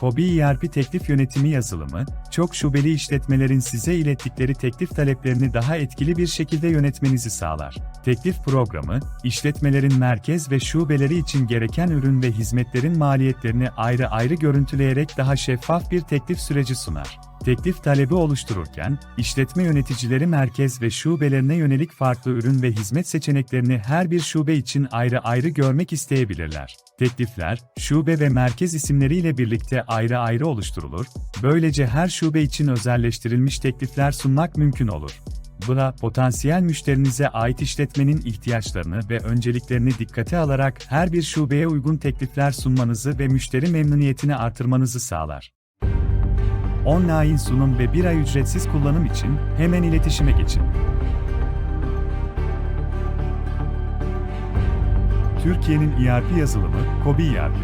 Kobi ERP teklif yönetimi yazılımı, çok şubeli işletmelerin size ilettikleri teklif taleplerini daha etkili bir şekilde yönetmenizi sağlar. Teklif programı, işletmelerin merkez ve şubeleri için gereken ürün ve hizmetlerin maliyetlerini ayrı ayrı görüntüleyerek daha şeffaf bir teklif süreci sunar. Teklif talebi oluştururken, işletme yöneticileri merkez ve şubelerine yönelik farklı ürün ve hizmet seçeneklerini her bir şube için ayrı ayrı görmek isteyebilirler. Teklifler, şube ve merkez isimleriyle birlikte ayrı ayrı oluşturulur, böylece her şube için özelleştirilmiş teklifler sunmak mümkün olur. Bu da potansiyel müşterinize ait işletmenin ihtiyaçlarını ve önceliklerini dikkate alarak her bir şubeye uygun teklifler sunmanızı ve müşteri memnuniyetini artırmanızı sağlar. Online sunum ve bir ay ücretsiz kullanım için hemen iletişime geçin. Türkiye'nin ERP yazılımı Kobi ERP.